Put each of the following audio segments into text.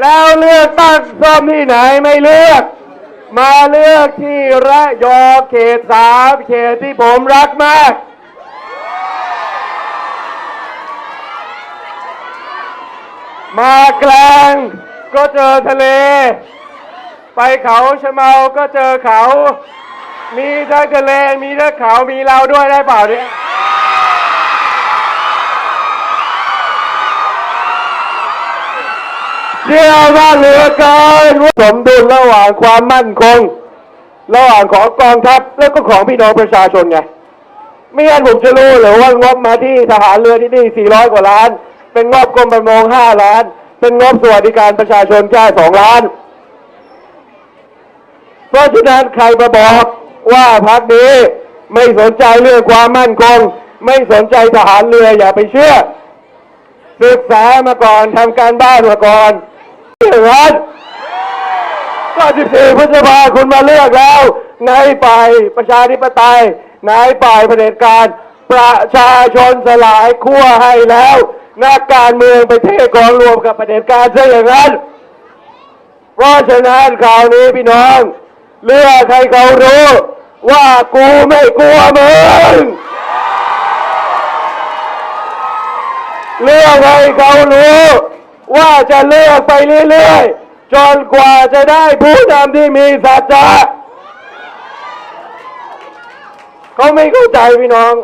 แล้วเลือกตั้งซ่อมที่ไหนไม่เลือก มาเลือกที่ระยองเขตสามเขตที่ผมรักมาก มากลางก็เจอทะเล ไปเขาชะเมาก็เจอเขา มีทั้งทะเลมีทั้งเขามีเราด้วยได้เปล่าเนี่ย เชื่อว่าเหลือเกินสมดุลระหว่างความมั่นคง ระหว่างของกองทัพแล้วก็ของพี่น้องประชาชนไงไม่งั้นผมจะรู้หรือว่างบมาที่ทหารเรือที่นี่ 400 กว่าล้าน เป็นงบกรมประมง 5 ล้าน เป็นงบสวัสดิการประชาชนแค่2ล้าน เพราะฉะนั้นใครมาบอกว่าพักนี้ไม่สนใจเรื่องความมั่นคง ไม่สนใจทหารเรืออย่าไปเชื่อ ศึกษามาก่อนทำการบ้านมาก่อน อย่างนั้นก็14พฤษภาคุณมาเลือกแล้ว ในฝ่ายประชาธิปไตย ในฝ่ายเผด็จการ ประชาชนสลายขั้วให้แล้วนักการเมืองไปเทกองรวมกับเผด็จการซะอย่างนั้น เพราะฉะนั้นคราวนี้พี่น้อง เลือกให้เขารู้ ว่ากูไม่กลัวมึงเลือกให้เขารู้ ว่าจะเลือกไปเรื่อยๆ จนกว่าจะได้ผู้นำที่มีสัจจะเขาไม่เข้าใจพี่น้อง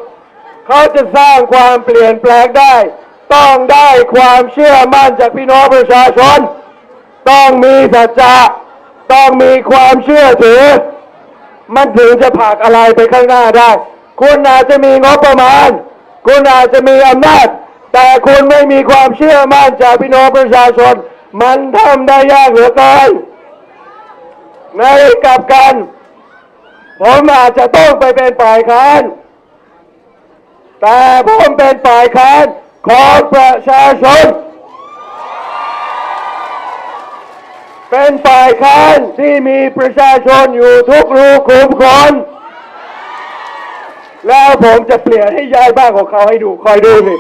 เขาจะสร้างความเปลี่ยนแปลงได้ ต้องได้ความเชื่อมั่นจากพี่น้องประชาชน ต้องมีสัจจะต้องมีความเชื่อถือ มันถึงจะผลักอะไรไปข้างหน้าได้ คุณอาจจะมีงบประมาณ คุณอาจจะมีอำนาจ แต่คุณไม่มีความเชื่อมั่นจากพี่น้องประชาชน มันทำได้ยากเหลือเกินในกลับกัน ผมอาจจะต้องไปเป็นฝ่ายค้านแต่ผมเป็นฝ่ายค้านของประชาชน เป็นฝ่ายค้านที่มีประชาชนอยู่ทุกรูขุมขนแล้วผมจะเปลี่ยนให้ย้ายบ้านของเขาให้ดูคอยดูสิ